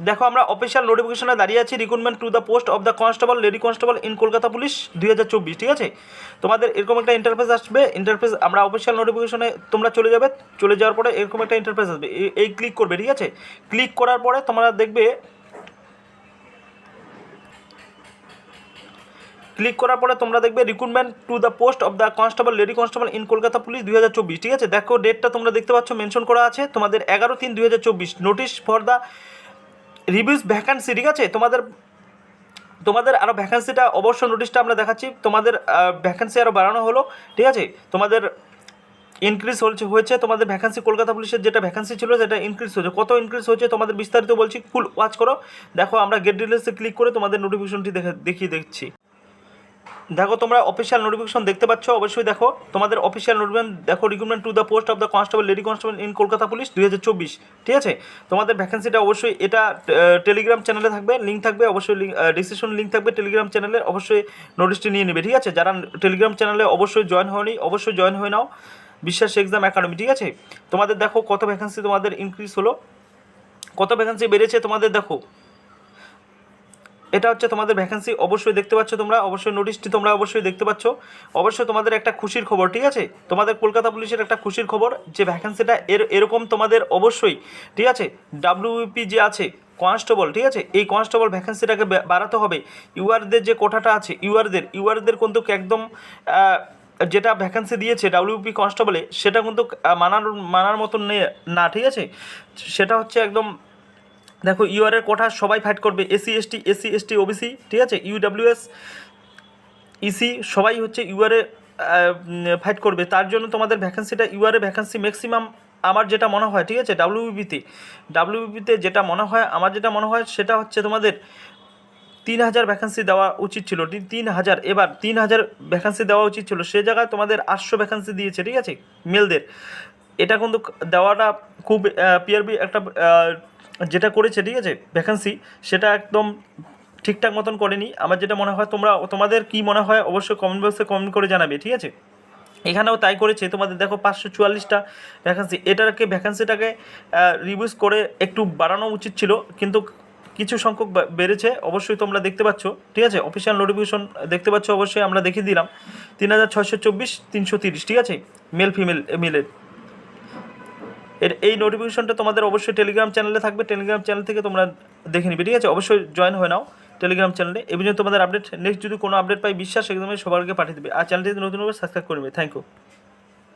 দেখো, আমরা অফিসিয়াল নোটিফিকেশনে দাঁড়িয়ে আছি recruitment to the post of the constable lady constable in Kolkata police দুই হাজার চব্বিশ, ঠিক আছে? তোমাদের এরকম একটা ইন্টারফেস আসবে ইন্টারফেস আমরা অফিসিয়াল নোটিফিকেশনে তোমরা চলে যাবে, চলে যাওয়ার পরে এরকম একটা ইন্টারফেস আসবে। এই- ক্লিক করবে, ঠিক আছে? ক্লিক করার পরে তোমরা দেখবে ক্লিক করার পরে তোমরা দেখবে recruitment to the post of the constable lady constable in Kolkata police দুই হাজার চব্বিশ, ঠিক আছে? দেখো ডেটটা তোমরা দেখতে পাচ্ছ মেনশন করা আছে। তোমাদের এগারো তিন দুই হাজার চব্বিশ notice for the reviews vacancy ঠিক আছে? তোমাদের তোমাদের আরও ভ্যাকান্সিটা অবশ্য নোটিশটা আমরা দেখাচ্ছি। তোমাদের ভ্যাকান্সি আরও বাড়ানো হলো, ঠিক আছে? তোমাদের ইনক্রিজ হয়েছে হয়েছে, তোমাদের ভ্যাকান্সি কলকাতা পুলিশের যেটা ভ্যাকান্সি ছিল, সেটা ইনক্রিজ হয়েছে। কত ইনক্রিজ হয়েছে, তোমাদের বিস্তারিত বলছি ফুল ওয়াচ করো। দেখো, আমরা গেট ডিটেলসে ক্লিক করে তোমাদের নোটিফিকেশনটি দেখে, দেখিয়ে দেখছি দেখো, তোমরা অফিসিয়াল নোটিফিকেশন দেখতে পাচ্ছ, অবশ্যই দেখো। তোমাদের অফিসিয়াল নোটিফিকেশন দেখো recruitment to the post of the constable lady constable in Kolkata police দুই হাজার চব্বিশ। ঠিক আছে? তোমাদের ভ্যাকেন্সিটা অবশ্যই এটা টেলিগ্রাম চ্যানেলে থাকবে লিঙ্ক থাকবে, অবশ্যই ডিসক্রিপশন লিঙ্ক থাকবে টেলিগ্রাম চ্যানেলে অবশ্যই নোটিশটি নিয়ে নেবে। ঠিক আছে? যারা টেলিগ্রাম চ্যানেলে অবশ্যই জয়েন হয়নি, অবশ্যই জয়েন হয়ে নাও। বিশ্বাস এক্সাম একাডেমি ঠিক আছে? তোমাদের দেখো কত ভ্যাকেন্সি তোমাদের ইনক্রিজ হলো। কত ভ্যাকেন্সি বেড়েছে তোমাদের দেখো। এটা হচ্ছে তোমাদের ভ্যাকেন্সি অবশ্যই দেখতে পাচ্ছ তোমরা, অবশ্যই নোটিশটি তোমরা অবশ্যই দেখতে পাচ্ছ। অবশ্যই তোমাদের একটা খুশির খবর, ঠিক আছে? তোমাদের কলকাতা পুলিশের একটা খুশির খবর, যে ভ্যাকেন্সিটা এর, এরকম তোমাদের অবশ্যই, ঠিক আছে? ডাব্লিউপি যে আছে কনস্টেবল ঠিক আছে? এই কনস্টেবল ভ্যাকেন্সিটাকে বাড়াতে হবে। ইউআরদের যে কোঠাটা আছে, ইউআরদের ইউআরদের কিন্তু একদম যেটা ভ্যাকেন্সি দিয়েছে ডাব্লিউপি কনস্টেবলে সেটা কিন্তু মানার মানার মতন নে- না, ঠিক আছে? সেটা হচ্ছে একদম দেখো ইউআরের কোঠা, সবাই ফাইট করবে। SC ST SC ST OBC ঠিক আছে? ইউডাব্লিউএস ইসি E সবাই হচ্ছে ইউআরে ফাইট করবে। তার জন্য তোমাদের ভ্যাকেন্সিটা ইউআরে ভ্যাকেন্সি ম্যাক্সিমাম আমার যেটা মনে হয়, ঠিক আছে? ডাব্লিউবিপিতে ডাব্লিউবিপিতে যেটা মনে হয়, আমার যেটা মনে হয়, সেটা হচ্ছে তোমাদের তিন হাজার ভ্যাকেন্সি দেওয়া উচিত ছিল। তিন হাজার। এবার তিন হাজার ভ্যাকেন্সি দেওয়া উচিত ছিল। সে জায়গায় তোমাদের আটশো ভ্যাকেন্সি দিয়েছে, ঠিক আছে? মেলদের এটা কিন্তু দেওয়াটা খুব পিআরবি একটা যেটা করেছে, ঠিক আছে? ভ্যাকেন্সি সেটা একদম ঠিকঠাক মতন করেনি। আমার যেটা মনে হয় তোমরা, তোমাদের কি মনে হয় অবশ্যই কমেন্ট বক্সে কমেন্ট করে জানাবে, ঠিক আছে? এখানেও তাই করেছে। তোমাদের দেখো পাঁচশো চুয়াল্লিশটা ভ্যাকান্সি এটাকে ভ্যাকান্সিটাকে রিভিউজ করে একটু বাড়ানো উচিত ছিল, কিন্তু কিছু সংখ্যক বেড়েছে। অবশ্যই তোমরা দেখতে পাচ্ছ, ঠিক আছে? অফিসিয়াল নোটিফিকেশন দেখতে পাচ্ছ, অবশ্যই আমরা দেখিয়ে দিলাম। তিন হাজার ছয়শো চব্বিশ, তিনশো তিরিশ, ঠিক আছে? মেল ফিমেল মেলের এর এই নোটিফিকেশনটা তোমাদের অবশ্যই টেলিগ্রাম চ্যানেলে থাকবে। টেলিগ্রাম চ্যানেল থেকে তোমরা দেখে নিবে, ঠিক আছে? অবশ্যই জয়েন হয়ে নাও টেলিগ্রাম চ্যানেলে এই জন্য তোমাদের আপডেট নেক্সট যদি কোনো আপডেট পাই, বিশ্বাস একদমই সবাইকে পাঠিয়ে দেবে। আর চ্যানেলটি নতুন হবে সাবস্ক্রাইব করবে থ্যাংক ইউ